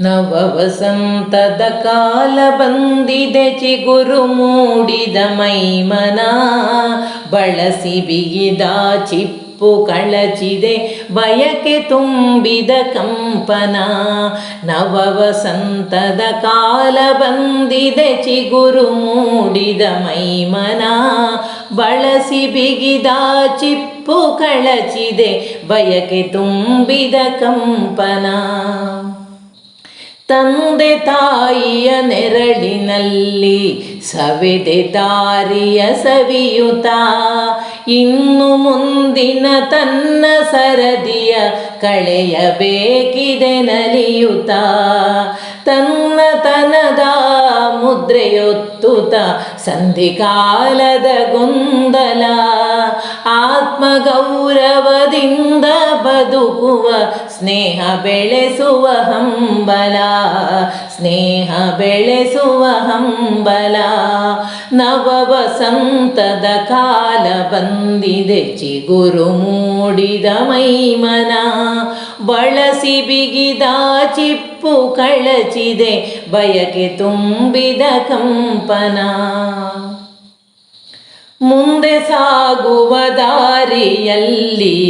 ನವ ವಸಂತದ ಕಾಲ ಬಂದಿದೆ ಚಿಗುರು ಮೂಡಿದ ಮೈಮನ. ಬಳಸಿ ಬಿಗಿದ ಚಿಪ್ಪು ಕಳಚಿದೆ, ಬಯಕೆ ತುಂಬಿದ ಕಂಪನ. ನವ ವಸಂತದ ಕಾಲ ಬಂದಿದೆ ಚಿಗುರು ಮೂಡಿದ ಮೈಮನ. ಬಳಸಿ ಬಿಗಿದ ಚಿಪ್ಪು ಕಳಚಿದೆ, ಬಯಕೆ ತುಂಬಿದ ಕಂಪನ. ತಂದೆ ತಾಯಿಯ ನೆರಳಿನಲ್ಲಿ ಸವೆದೆ ದಾರಿಯ ಸವಿಯುತ. ಇನ್ನು ಮುಂದಿನ ತನ್ನ ಸರದಿಯ ಕಳೆಯಬೇಕಿದೆ ನಲಿಯುತ. ತನ್ನ ತನದ ಮುದ್ರೆಯೊತ್ತುತ ಸಂಧಿಕಾಲದ ಗೊಂದಲ. ಆತ್ಮಗೌರವದಿಂದ ಬದುಕುವ ಸ್ನೇಹ ಬೆಳೆಸುವ ಹಂಬಲ, ಸ್ನೇಹ ಬೆಳೆಸುವ ಹಂಬಲ. ನವ ವಸಂತದ ಕಾಲ ಬಂದಿದೆ, ಚಿಗುರು ಮೂಡಿದ ಮೈಮನ. ಬಳಸಿ ಬಿಗಿದ ಚಿಪ್ಪು ಕಳಚಿದೆ, ಬಯಕೆ ತುಂಬಿದ ಕಂಪನ. ಮುಂದೆ ಸಾಗುವ ದಾರಿಯಲ್ಲಿ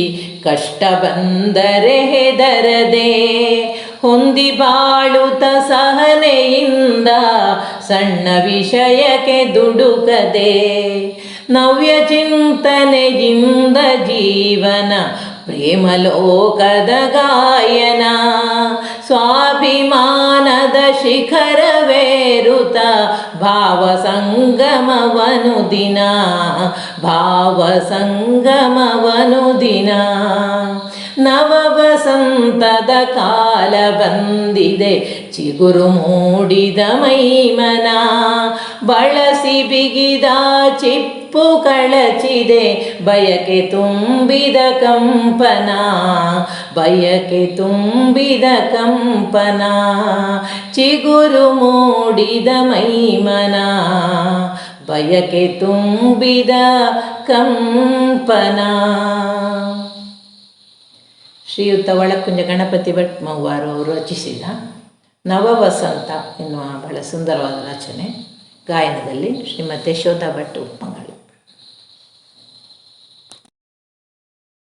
ಕಷ್ಟ ಬಂದರೆ ಹೆದರದೆ ಹೊಂದಿ ಬಾಳುತ ಸಹನೆಯಿಂದ ಸಣ್ಣ ವಿಷಯಕ್ಕೆ ದುಡುಕದೆ ನವ್ಯ ಚಿಂತನೆಯಿಂದ ಜೀವನ ಪ್ರೇಮಲೋಕದ ಗಾಯನ. ಸ್ವಾಭಿಮಾನದ ಶಿಖರವೇರುತ ಭಾವ ಸಂಗಮವನು ದಿನ, ಭಾವ ಸಂಗಮವನು ದಿನ. ನವ ವಸಂತದ ಕಾಲ ಬಂದಿದೆ ಚಿಗುರು ಮೂಡಿದ ಮೈಮನ ಬಳಸಿ ಬಿಗಿದ ಚಿಪ್ಪು ಕಳಚಿದೆ. ಬಯಕೆ ತುಂಬಿದ ಕಂಪನ, ಬಯಕೆ ತುಂಬಿದ ಕಂಪನ, ಚಿಗುರು ಮೂಡಿದ ಮೈಮನ, ಬಯಕೆ ತುಂಬಿದ ಕಂಪನ. ಶ್ರೀಯುತ ಒಳಕುಂಜ ಗಣಪತಿ ಭಟ್ ಮೌವಾರು ಅವರು ರಚಿಸಿದ ನವವಸಂತ ಎನ್ನುವ ಬಹಳ ಸುಂದರವಾದ ರಚನೆ ಗಾಯನದಲ್ಲಿ ಶ್ರೀಮತಿ ಯಶೋಧ ಭಟ್ ಉಪ್ಪಂಗ